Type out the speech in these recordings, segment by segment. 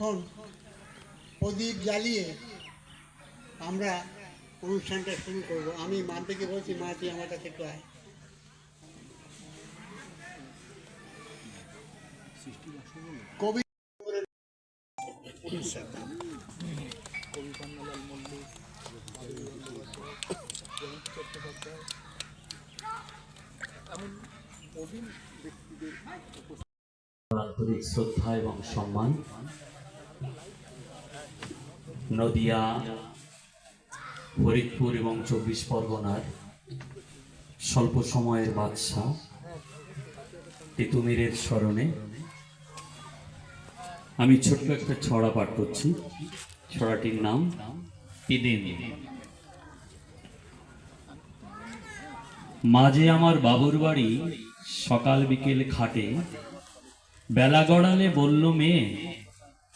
এখন প্রদীপ জ্বালিয়ে আমরা অনুষ্ঠানটা শুরু করব। আমি মা থেকে বলছি? মা, তুই আমার কাছে একটু আয়। কবি আন্তরিক শ্রদ্ধা এবং সম্মান। নদিয়া, ফরিদপুর এবং চব্বিশ পরগনার স্বল্প সময়ের বাদশাহ তিতুমিরের স্মরণে আমি ছোট্ট একটা ছড়া পাঠ করছি। ছড়াটির নাম মাঝে আমার বাবুর বাড়ি সকাল বিকেল খাটে, বেলা গড়ালে বলল, মেয়ে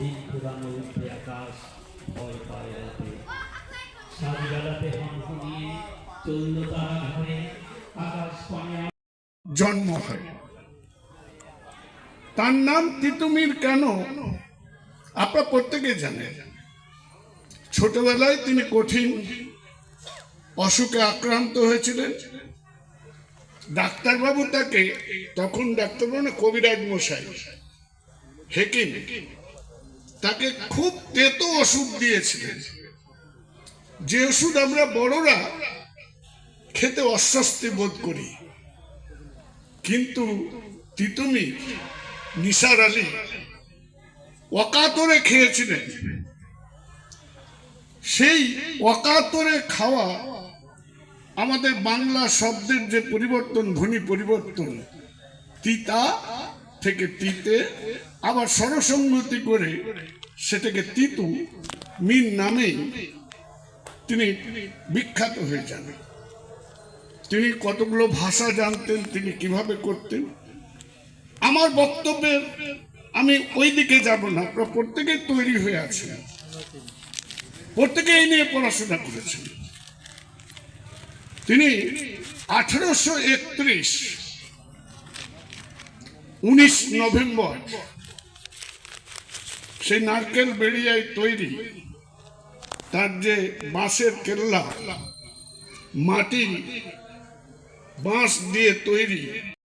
আকাশ ভয় পায় রাতে নিয়ে চলল তারা ঘরে আকাশ পানে জন্ম হয়। তার নাম তিতুমির কেন? আপনারা প্রত্যেকে জানেন। ছোটবেলায় তিনি কঠিন অসুখে আক্রান্ত হয়েছিলেন। ডাক্তারবাবু তাকে, তখন ডাক্তারবাবু না কবিরাজ মশাই, হেকিম। তাকে খুব তেতো ওষুধ দিয়েছিলেন। যে ওষুধ আমরা বড়রা খেতে অস্বস্তি বোধ করি। কিন্তু তিতুমি, নিসার আলী অকাতরে খেয়েছিলেন। সেই অকাতরে খাওয়া আমাদের বাংলা শব্দের যে পরিবর্তন, ধ্বনি পরিবর্তন, তিতা থেকে তিতে আবার স্বরসঙ্গতি করে সেটাকে তিতু মিন নামেই তিনি বিখ্যাত হয়ে যান। তিনি কতগুলো ভাষা জানতেন, তিনি কীভাবে করতেন? আমার বক্তব্যের আমি ওই দিকে যাব না, আপনারা প্রত্যেকেই তৈরি হয়ে আছেন। প্রত্যেকে এই নিয়ে পড়াশোনা করেছেন। তিনি আঠারোশো একত্রিশ, উনিশ নভেম্বর সেই নারকেল বেড়িয়ায় তৈরি তার যে বাঁশের কেল্লা মাটি বাঁশ দিয়ে তৈরি